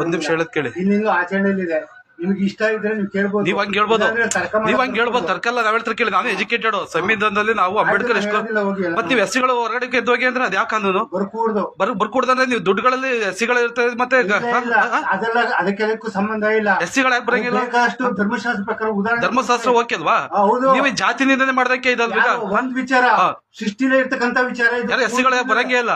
ಒಂದ್ ನಿಮಿಷ ಹೇಳದ್ ಕೇಳಿ. ಇನ್ನಿಂದು ಆಚರಣೆಯಲ್ಲಿದೆ. ನಿಮ್ಗೆ ಇಷ್ಟ ಇದ್ರೆ ನೀವು ಕೇಳ್ಬೋದು. ನೀವ್ ಹಂಗ್ ಹೇಳ್ಬೋದು ನೀವ್ ಹಂಗ್. ತರ್ಕಲ್ಲ ನಾವ್ ಹೇಳ್ತಾರೆ ಕೇಳಿ. ನಾನು ಎಜುಕೇಟೆಡ್ ಸಂವಿಧಾನದಲ್ಲಿ ನಾವು ಅಂಬೇಡ್ಕರ್ ಎಷ್ಟು ಹೇಳೋದಿಲ್ಲ ಹೋಗಿ ಎಲ್ಲ. ಮತ್ ನೀವ್ ಎಸ್ಸಿಗಳು ಹೊರಗಡೆ ಎದ್ದೋಗಿ ಅಂದ್ರೆ ಅದ್ ಯಾಕೆ ಕಾನೂನು? ಬರ್ಕೂಡ್ದು. ಬರ್ ಬರ್ಕೊಡ್ದಂದ್ರೆ ನೀವು ದುಡ್ಡುಗಳಲ್ಲಿ ಎಸ್ಸಿಗಳು ಇರ್ತದೆ ಮತ್ತೆ ಎಸ್ಸಿಗಳ ಇಲ್ಲ. ಅದೆಲ್ಲ ಅದಕ್ಕೆಲ್ಲಕ್ಕೂ ಸಂಬಂಧ ಇಲ್ಲ. ಎಸ್ಸಿಗಳು ಯಾಕೆ ಬರಂಗಿಲ್ಲ? ಬೇಕಾದಷ್ಟು ಧರ್ಮಶಾಸ್ತ್ರ ಪ್ರಕಾರ ಉದಾಹರಣೆ ಧರ್ಮಶಾಸ್ತ್ರ ಓಕೆ ಅಲ್ವಾ? ಹೌದು. ನೀವು ಜಾತಿ ನಿಂದನೆ ಮಾಡ್ದಕ್ಕೆ ಇದಲ್ವಾ ಯಾವ ಒಂದ್ ವಿಚಾರ. ಸೃಷ್ಟಿಲೇ ಇರ್ತಕ್ಕಂತ ವಿಚಾರ ಇದು. ಯಾರು ಎಸ್ಸಿಗಳು ಬರಂಗೇ ಇಲ್ಲ?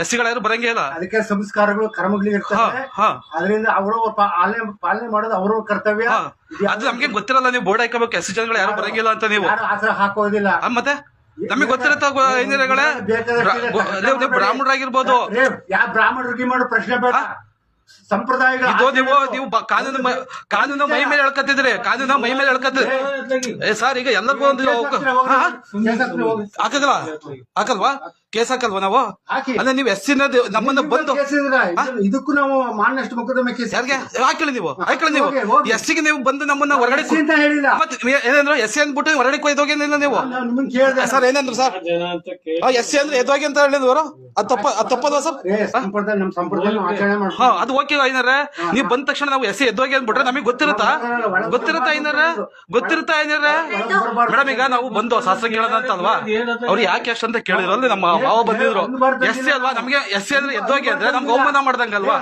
ಎಸ್ಸಿಗಳು ಯಾರು ಬರಂಗೇ ಇಲ್ಲ. ಅದಕ್ಕೆ ಸಂಸ್ಕಾರಗಳು ಕರ್ಮಗಳು ಹಾ ಇರ್ತವೆ ಹಾ ಅದರಿಂದ ಅವರವ್ರ ಪಾಲನೆ ಪಾಲನೆ ಮಾಡೋದು ಅವ್ರವ್ರ ಕರ್ತವ್ಯ. ಹಾ. ಇದು ಅದು ನಮ್ಗೆ ಗೊತ್ತಿರಲ್ಲ ನೀವು ಬೋರ್ಡ್ ಹಾಕಬೇಕು ಎಸ್ ಜನಗಳು ಯಾರು ಬರಂಗಿಲ್ಲ ಅಂತ ನೀವು. ಯಾರು ಆಸರ ಹಾಕೋದಿಲ್ಲ. ಆ, ಮತ್ತೆ? ನಮಗೆ ಗೊತ್ತಿರತ್ತ ಇಂಜಿನಿಯರ್ಗಳೇ ಬೇಕಾದಷ್ಟಿದೆ. ಬ್ರಾಹ್ಮಣರಾಗಿರ್ಬೋದು. ಯಾವ ಬ್ರಾಹ್ಮಣರಿಗೆ ಮಾಡೋ ಪ್ರಶ್ನೆ ಬೇಡ. ಸಂಪ್ರದಾಯಗಳು ಇದು ನೀವು ನೀವು ಬ- ಕಾನೂನು ಮ- ಕಾನೂನು ಮೈ ಮೇಲೆ ಎಳ್ಕತ್ತಿದ್ರಿ ಕಾನೂನು ಮೈ ಮೇಲೆ ಎಳ್ಕತ್ತ ಏ ಸರ್ ಈಗ ಎಲ್ಲರಿಗೂ ಒಂದು ಹಾ? ಹಾಕಲ್ವಾ? ಹಾಕಲ್ವಾ? ಕೇಸ್ ಹಾಕಲ್ವಾ ನಾವು? ಹಾಕಿ. ಅಂದ್ರೆ ನೀವು ಎಸ್ ನಮ್ಮನ್ನ ಬಂದು ಇದಕ್ಕೂ ನಾವು ಮಾನ್ಯಷ್ಟು ಮೊಕದ್ದಮೆ ಕೇಸ್ ಯಾರಿಗೆ? ನೀವು ಹಾಕಿ ನೀವು. ಎಸ್ಗೆ ನೀವು ಬಂದು ನಮ್ಮನ್ನ ಹೊರಗಡೆ ಏನಂದ್ರು ಎಸ್ ಅಂದ್ಬಿಟ್ಟು ಹೊರಗಡೆ ಕೊಯ್ದೋಗೇನಿಲ್ಲ ನೀವು? ನಾನು ನಿಮ್ಮನ್ನ ಕೇಳ್ದೆ. ಸರ್ ಏನಂದ್ರು ಸರ್? ಎಸ್ ಸಿ ಅಂದ್ರೆ ಎದ್ವಾಗಿ ಅಂತ ಹೇಳಿದ್ವರು ಅದು ತಪ್ಪ ಅದು ತಪ್ಪಲ್ವಾ ಸರ್? ಅದು ಓಕೆ ಏನಾರ ನೀವು ಬಂದ ತಕ್ಷಣ ನಾವು ಎಸ್ ಎದ್ದೋಗಿ ಅಂದ್ಬಿಟ್ರೆ ನಮಗೆ ಗೊತ್ತಿರುತ್ತಾ? ಗೊತ್ತಿರುತ್ತಾ ಏನಾರ ಗೊತ್ತಿರುತ್ತಾ ಏನಾರ ಮೇಡಮ್ ಈಗ ನಾವು ಬಂದು ಶಾಸ್ತ್ರ ಕೇಳೋದಂತ ಅಲ್ವಾ ಅವ್ರು ಯಾಕೆ ಅಷ್ಟಂತ ಅಂತ ಕೇಳಿದ್ರು ಅಲ್ಲಿ ನಮ್ಮ ಬಂದಿದ್ರು? ಎಸ್ ಸಿ ಅಲ್ವಾ? ನಮಗೆ ಎಸ್ ಸಿ ಅಂದ್ರೆ ಎದ್ದೋಗಿ ಅಂದ್ರೆ ನಮ್ಗೆ ಅವಮಾನ ಮಾಡ್ದಂಗಲ್ವಾ?